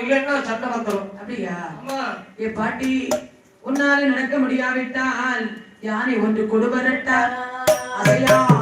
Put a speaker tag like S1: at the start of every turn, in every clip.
S1: இல்லைன்னா சண்டை வந்துடும்
S2: அப்படியா? ஏ பாட்டி உன்னால நடக்க முடியாவிட்டால் யானை ஒன்று கொடுபரட்டா அசையாமல்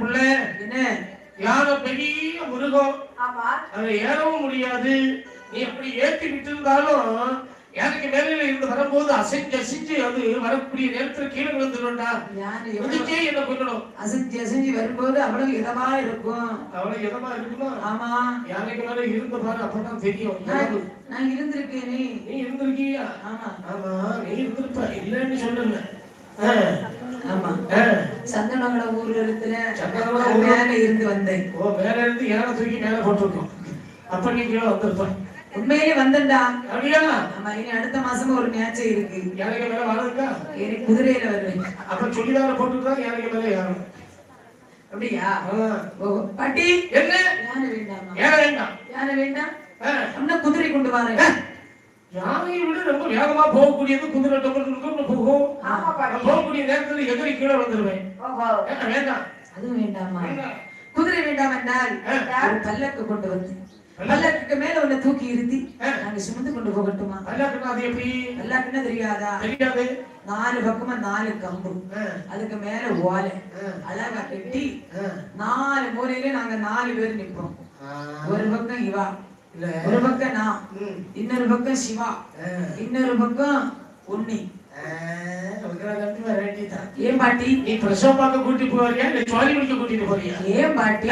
S1: புள்ள
S2: என்ன?
S1: யானை பெரிய மிருகம்.
S2: ஆமா.
S1: அதை ஏறவும் முடியாது. நீ அப்படி ஏற்றி விட்டிருந்தாலும் யானைக்கு மேலே இருந்து வரும்போது அசைஞ்சு அசைஞ்சு அது வரக்கூடிய நேரத்துல கீழே விழுந்துடும்டா இதுக்கே என்ன பண்ணணும்?
S2: அசைஞ்சு அசைஞ்சு வரும்போது அவ்வளவு இதமா இருக்கும்.
S1: அவ்வளவு இதமா இருக்குமா?
S2: ஆமா.
S1: யானைக்கு மேல இருந்த பாரு அப்பதான் தெரியும்.
S2: நான் இருந்திருக்கேனே.
S1: நீ இருந்திருக்கியா?
S2: ஆமா.
S1: ஆமா நீ இருந்திருப்ப. இல்லைன்னு சொல்லல.
S2: ஆமா. சந்தனங்கள ஊர்ல
S1: ஊர்ல-
S2: மேல இருந்து வந்தேன்.
S1: ஓ மேல இருந்து யானை தூக்கி மேல போட்டிருக்கோம். அப்ப நீ கீழே
S2: உண்மையிலே வந்தேன்டா.
S1: அப்படியா?
S2: ஆமா இனி அடுத்த மாசம் ஒரு மேட்ச் இருக்கு.
S1: யானைக்கு மேல வளர்க்கா
S2: ஏறி குதிரையில வருவேன்.
S1: அப்ப சுடிதார போட்டுருக்கா? யானைக்கு மேல ஏறணும்.
S2: அப்படியா? பாட்டி.
S1: என்ன?
S2: யானை வேண்டாமா
S1: ஏற வேண்டாம்?
S2: யானை வேண்டாம். அப்படின்னா குதிரை கொண்டு வரேன்.
S1: யானையை விட ரொம்ப வேகமா போகக்கூடியது குதிரை டொம்பல் போகும். போகக்கூடிய நேரத்துல எதிரி கீழே வந்துருவேன் வேண்டாம்.
S2: அதுவும் வேண்டாமா. குதிரை வேண்டாம் என்றால். ஒரு பல்லக்கு கொண்டு வந்து பல்லக்குக்கு மேல உன்னை தூக்கி இருத்தி
S1: ஆ.
S2: நாங்க சுமந்து கொண்டு போகட்டுமா?
S1: பல்லாக்குன்னா
S2: தெரியாதா?
S1: தெரியாது.
S2: நாலு பக்கமா நாலு கம்பு. அதுக்கு மேல ஓலை. அழகா கட்டி. நாலு மூலையில நாங்க நாலு பேர் நிப்போம்
S1: ஆ.
S2: ஒரு பக்கம் இவா. ஒரு பக்கம் நான். இன்னொரு பக்கம் சிவா. இன்னொரு பக்கம் உன்னி. ஏன் பாட்டி?
S1: நீ பிரசவம் பார்க்க போறியா? இல்ல கூட்டிட்டு போறியா?
S2: ஏன் பாட்டி?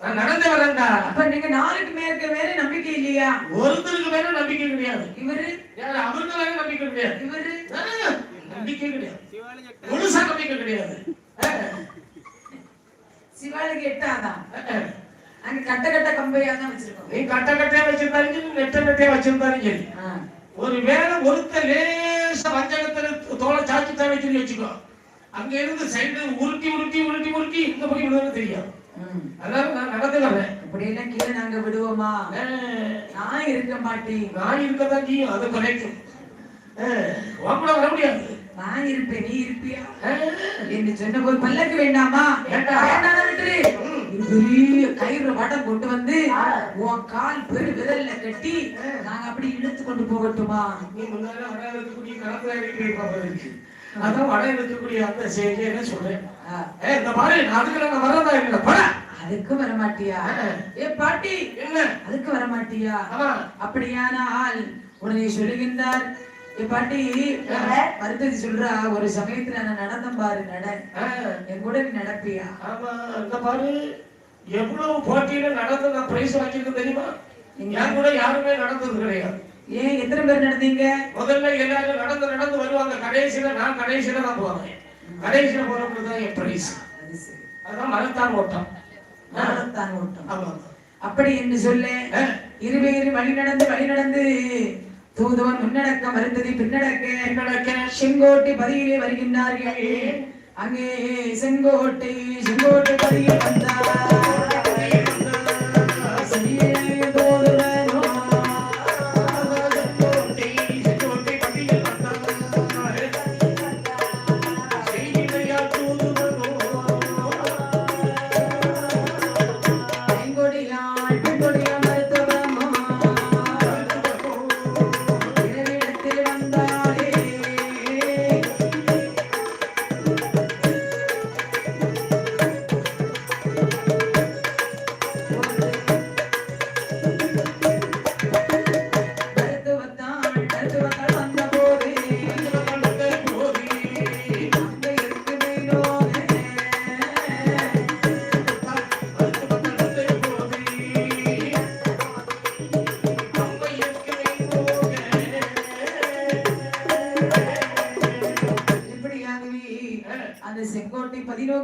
S1: நான் நடந்து வரேன்டா.
S2: அப்ப நீங்க நாளுக்கு மேற்க வேற நம்பிக்கை இல்லையா?
S1: ஒருத்தருக்கு மேல நம்பிக்கை கிடையாது.
S2: இவரு?
S1: அவருக்கு மேல நம்பிக்கை கிடையாது.
S2: இவரு?
S1: நம்பிக்கை கிடையாது. முழுசா நம்பிக்கை கிடையாது. ஆ,
S2: சிவாளுக்கு எட்டாதான்
S1: ஆ.
S2: அங்க கட்ட கட்ட கம்பையா தான் வச்சிருக்கோம்.
S1: நீ கட்ட கட்டையா வச்சிருந்தாலும் சரி நெட்ட நெட்டையா வச்சிருந்தாலும் சரி
S2: ஆ.
S1: ஒரு வேளை ஒருத்த லேச வஞ்சகத்துல தோலை சாச்சி தாவிச்சுன்னு வச்சுக்கோ. அங்க இருந்து சைடு உருட்டி உருட்டி உருட்டி உருட்டி இந்த பக்கம் விடுறது தெரியும்.
S2: ம்.
S1: அதனால நான் நடந்து வர்றேன்
S2: அப்படியெல்லாம் கீழே நாங்க விடுவோமா? நான் இருக்க மாட்டேன்.
S1: நான் இருக்கதான் செய்யும் அது குறைக்கும். உங்கள வர முடியாது.
S2: நான் இருப்பேன் நீ இருப்பியா? என்று சொன்ன போது பல்லக்கு வேண்டாமா? விட்டுரு. பெரிய கயிறு வடம் கொண்டு வந்து உன் கால் பெரு விரல்ல கட்டி நாங்க அப்படி இழுத்து கொண்டு போகட்டுமா?
S1: அதான் வட இருக்கக்கூடிய அந்த செய்தியை சொல்றேன்? இந்த மாதிரி அதுக்கு நான் வரதா இல்லை பட.
S2: அதுக்கு வர மாட்டியா. ஏ பாட்டி.
S1: என்ன?
S2: அதுக்கு வர மாட்டியா
S1: ஆமா
S2: அப்படியானால் உடனே சொல்லுகின்றார் பாட்டி மருத்துவ சொல்றா ஒரு சமயத்துல நான் நடந்தேன் பாரு நட. என் கூட நீ நடப்பியா?
S1: ஆமா இந்த பாரு எவ்வளவு போட்டியில நடந்து நான் பிரைஸ் வாங்கியிருக்கேன் தெரியுமா? என் கூட யாருமே நடந்தது கிடையாது.
S2: ஏன் எத்தனை பேர் நடந்தீங்க?
S1: முதல்ல எல்லாரும் நடந்து நடந்து வருவாங்க. கடைசியில நான் கடைசியில தான் போவேன். கடைசியில போறவங்களுக்கு தான் என் பிரைஸ் அதான் மரத்தான் ஓட்டம்.
S2: நாடத்தான் ஓட்டம்.
S1: ஆமா
S2: அப்படி என்று சொல்ல. இருவேறு வழி நடந்து வழி நடந்து. தூதுவன் முன்னடக்க மறுத்தது பின்னடக்க
S1: என்னடக்க
S2: செங்கோட்டை பதியிலே வருகின்றார்கள். அங்கே செங்கோட்டை செங்கோட்டை பதியில் வந்தார்.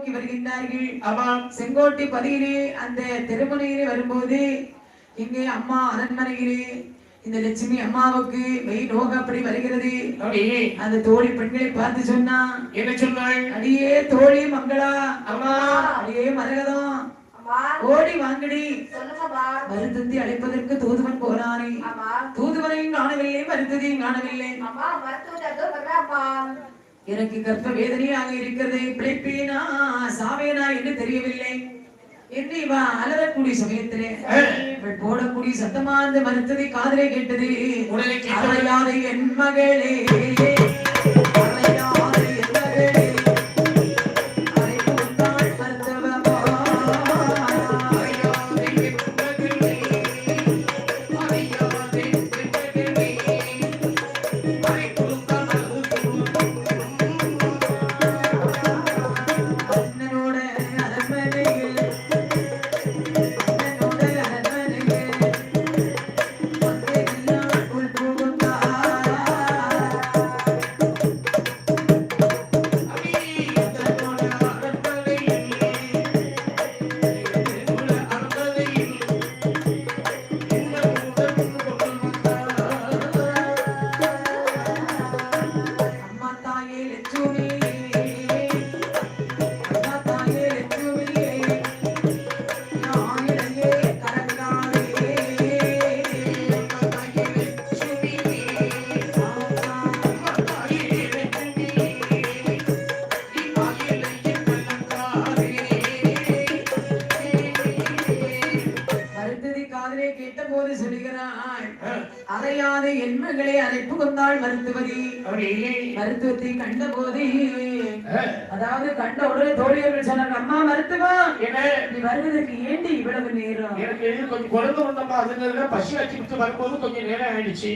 S2: பதிநோக்கி வருகின்றார்கள். செங்கோட்டை பதியிலே அந்த திருமணையிலே வரும்போது இங்கே அம்மா அரண்மனையிலே இந்த லட்சுமி அம்மாவுக்கு மெய் நோக அப்படி வருகிறது அந்த தோழி பெண்களை பார்த்து சொன்னா
S1: என்ன சொன்னாள்
S2: அடியே தோழி மங்களா.
S1: அம்மா.
S2: அடியே மரகதம்.
S3: அம்மா.
S2: ஓடி வாங்கடி. மருந்தந்தி அழைப்பதற்கு தூதுவன் போனானே. தூதுவனையும் காணவில்லை மருந்ததியும் காணவில்லை. எனக்கு கர்ப்ப வேதனையாக இருக்கிறது பிழைப்பேனா? சாவேனா என்று தெரியவில்லை. என்று இவ அலறக்கூடிய சமயத்திலே இவள் போடக்கூடிய சத்தமா அந்த மருத்துவத்தை காதலே கேட்டது. அறையாத என் மகளே. அழைப்பு கொண்டாள் மருத்துவதி மருத்துவத்தை கண்டபோது. அதாவது கண்ட உடனே தோழியர்கள் சொன்னாங்க அம்மா மருத்துவம் நீ வருவதற்கு ஏண்டி இவ்வளவு நேரம்?
S1: எனக்கு கொஞ்சம் குழந்தை வந்தப்ப அதுல பசி வச்சுக்கிட்டு வரும்போது கொஞ்சம் நேரம் ஆயிடுச்சு.